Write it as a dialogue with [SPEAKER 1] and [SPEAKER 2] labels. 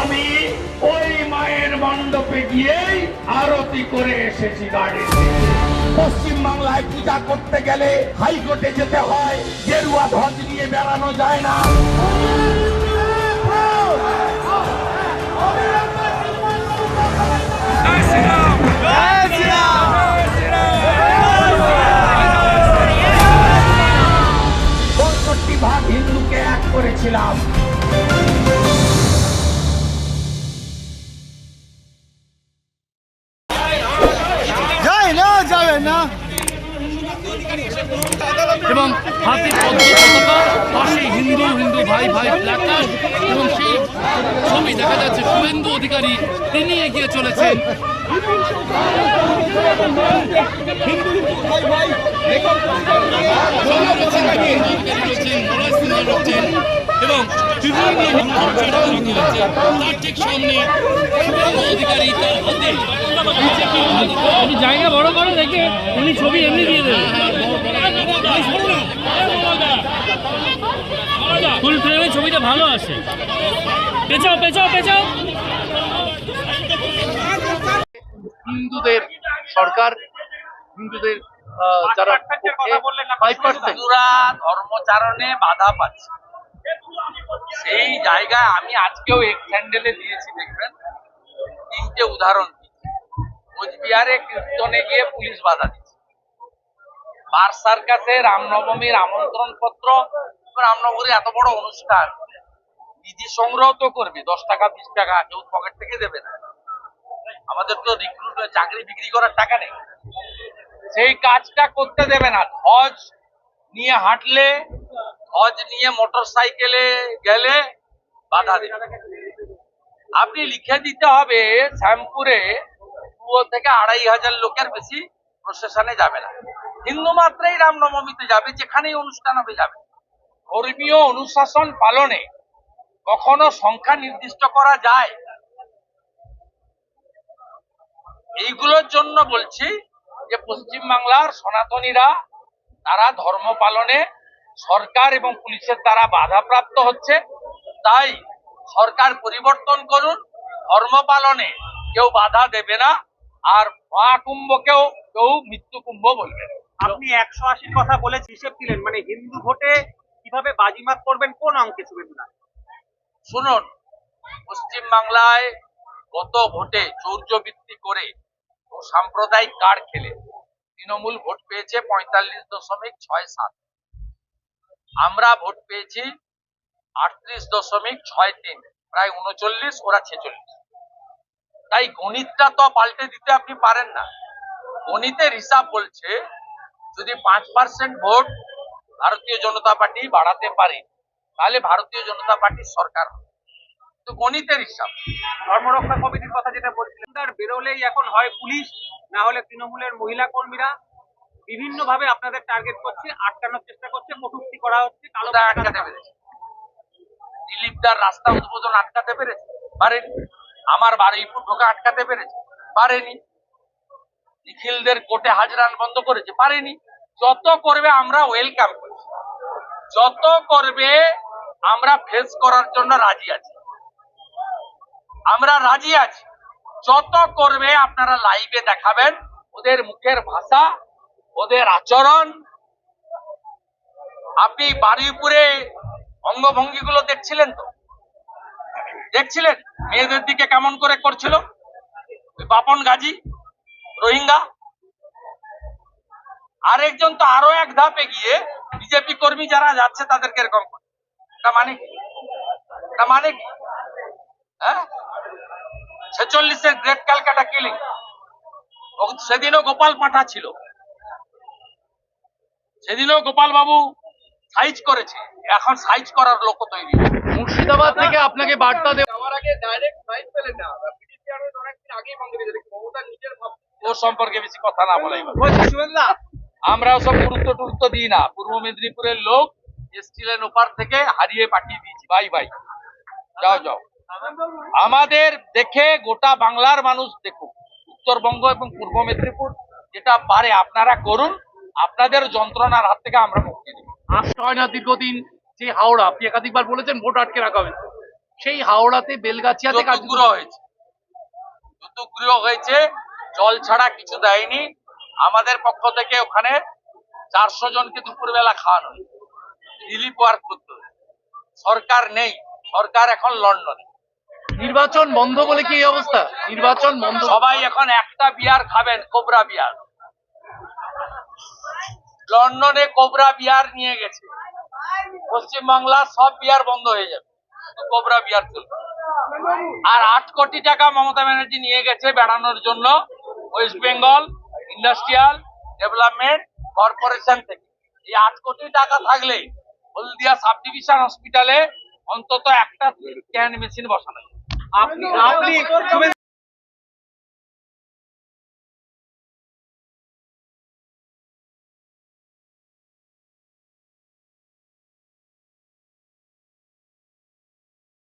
[SPEAKER 1] আমি ওই মায়ের মণ্ডপে গিয়েই আরতি করে এসেছি গাড়ি। পশ্চিম বাংলায় পূজা করতে গেলে হাইকোর্টে যেতে হয়, গেরুয়া ধ্বজ নিয়ে বেড়ানো যায় না।
[SPEAKER 2] এবং হাতে পাশে হিন্দু হিন্দু ভাই ভাই এবং সেই ছবি দেখা যাচ্ছে শুভেন্দু অধিকারী, তিনি এগিয়ে চলেছেন। এবং বিভিন্ন অধিকারী তার
[SPEAKER 3] জায়গা বড় করে, দেখে উনি ছবি এমনি দিয়ে দেবেন ভালো আসে পেছাও পেছাও পেছাও।
[SPEAKER 2] হিন্দুদের সরকার হিন্দুদের আহ, যারা ফাইভ পার্সেন্ট
[SPEAKER 4] হিন্দুরা ধর্মচারণে বাধা পাচ্ছে। সেই জায়গায় আমি আজকেও এক স্যান্ডেলে দিয়েছি দেখবেন? তিনটে উদাহরণ কোচবিহারে কীর্তনে গিয়ে পুলিশ বাধা দিচ্ছে বার সার্কাসে রামনবমীর আমন্ত্রণ পত্র রামনবমীর এত বড় অনুষ্ঠান। নিধি সংগ্রহ তো করবে, দশ টাকা, বিশ টাকা, কেউ পকেট থেকে দেবে না। আমাদের তো রিক্রুট চাকরি বিক্রি করার টাকা নেই। সেই কাজটা করতে দেবে না। ধ্বজ নিয়ে হাঁটলে ধ্বজ নিয়ে মোটর সাইকেলে গেলে বাধা দেবে। আপনি লিখে দিতে হবে, শ্যামপুরে দু থেকে আড়াই হাজার লোকের বেশি প্রশাসনে যাবে না। হিন্দু মাত্রেই রামনবমীতে যাবে, যেখানেই অনুষ্ঠান হবে যাবে। ধর্মীয় অনুশাসন পালনে কখনো সংখ্যা নির্দিষ্ট করা যায়। এইগুলোর জন্য বলছি যে পশ্চিম বাংলার সনাতনীরা, তারা ধর্ম পালনে সরকার এবং পুলিশের দ্বারা বাধাপ্রাপ্ত হচ্ছে। তাই সরকার পরিবর্তন করুন, ধর্ম পালনে কেউ বাধা দেবে না, আর মহাকুম্ভকেও কেউ মৃত্যু কুম্ভ বলবে
[SPEAKER 5] আপনি একশো আশির কথা বলে হিসেব দিলেন। মানে হিন্দু ভোটে কীভাবে বাজিমাত করবেন, কোন অঙ্কে শুভেন্দুরা
[SPEAKER 4] শুনুন পশ্চিম বাংলায় গত ভোটে চৌর্যবৃত্তি করে সাম্প্রদায়িক কার্ড খেলে তৃণমূল ভোট পেয়েছে পঁয়তাল্লিশ দশমিক ছয় সাত। আমরা ভোট পেয়েছি আটত্রিশ দশমিক ছয় তিন, প্রায় উনচল্লিশ, ওরা ছেচল্লিশ। তাই গণিতটা তো পাল্টে দিতে আপনি পারেন না। গণিতের হিসাব বলছে যদি পাঁচ পার্সেন্ট ভোট ভারতীয় জনতা পার্টি বাড়াতে পারে তাহলে ভারতীয় জনতা পার্টির সরকার হবে। তো গণিতের হিসাব।
[SPEAKER 5] ধর্মরক্ষা কমিটির কথা যেটা বলছিলেন তার বেরোলেই এখন হয় পুলিশ না হলে তৃণমূলের মহিলা কর্মীরা। বিভিন্ন ভাবে আপনাদের টার্গেট করছে আটকানোর চেষ্টা করছে কটূক্তি করা হচ্ছে কালো
[SPEAKER 4] আটকাতে পেরেছে? দিলীপ দার রাস্তা উদ্বোধন আটকাতে পেরেছে? পারেনি। আমার বারুইপুর ঢোকা আটকাতে পেরেছে? পারেনি। নিখিলদের কোর্টে হাজরান বন্ধ করেছে? পারেনি। যত করবে আমরা ওয়েলকাম করছি। যত করবে আমরা ফেস করার জন্য রাজি আছি। আমরা রাজি আছি। যত করবে আপনারা লাইভে দেখাবেন, ওদের মুখের ভাষা, ওদের আচরণ, আপনি বারুইপুরে অঙ্গভঙ্গি গুলো দেখছিলেন তো? দেখছিলেন? মেয়েদের দিকে কেমন করে করছিল? বাপন গাজী, রোহিঙ্গা। আরেকজন তো আরও এক ধাপে গিয়ে বিজেপি কর্মী যারা যাচ্ছে তাদেরকে এরকম মানে কি? মানে কি? হ্যাঁ? ছেচল্লিশের গ্রেট ক্যালকাটা কিলিং। সেদিনও গোপাল পাঠা ছিল। সেদিনও গোপাল বাবু সাইজ করেছে। এখন সাইজ করার লোক তৈরি
[SPEAKER 2] মুর্শিদাবাদ থেকে আপনাকে বার্তা দেওয়া
[SPEAKER 4] ওর সম্পর্কে বেশি কথা না বলাই ভালো। সব গুরুত্ব টুরুত্ব দিই না। পূর্ব মেদিনীপুরের লোক এসছিলেন ওপার থেকে হারিয়ে পাঠিয়ে দিয়েছি। ভাই ভাই যাও যাও। আমাদের দেখে গোটা বাংলার মানুষ দেখুক। উত্তরবঙ্গ এবং পূর্ব মেদিনীপুর যেটা পারে আপনারা করুন। আপনাদের যন্ত্রণার হাত থেকে আমরা মুক্তি দেব।
[SPEAKER 2] আস্থা হয় না দীর্ঘদিন যে হাওড়া আপনি একাধিকবার বলেছেন ভোট আটকে রাখা হয়েছে। সেই হাওড়াতে বেলগাছিয়াতে কাজ
[SPEAKER 4] চতুর্গুড়ো হয়েছে। বসন্তগৃহ হয়েছে জল ছাড়া কিছু দেয়নি। আমাদের পক্ষ থেকে ওখানে চারশো জনকে দুপুরবেলা খাওয়ানো রিলিফ ওয়ার্ক করতে সরকার নেই সরকার এখন লন্ডনে।
[SPEAKER 2] নির্বাচন বন্ধ বলে কি এই অবস্থা? নির্বাচন বন্ধ।
[SPEAKER 4] সবাই এখন একটা বিয়ার খাবেন কোবরা বিয়ার। লন্ডনে কোবরা বিয়ার নিয়ে গেছে। পশ্চিমবাংলা সব বিয়ার বন্ধ হয়ে যাবে। কোবরা বিয়ার চলবে। আর আট কোটি টাকা মমতা ব্যানার্জি নিয়ে গেছে বেড়ানোর জন্য West Bengal Industrial Development Corporation থেকে। এই আট কোটি টাকা থাকলে হলদিয়া সাব ডিভিশন হসপিটালে অন্তত একটা স্ক্যান মেশিন বসানো।
[SPEAKER 5] আপনি আপনি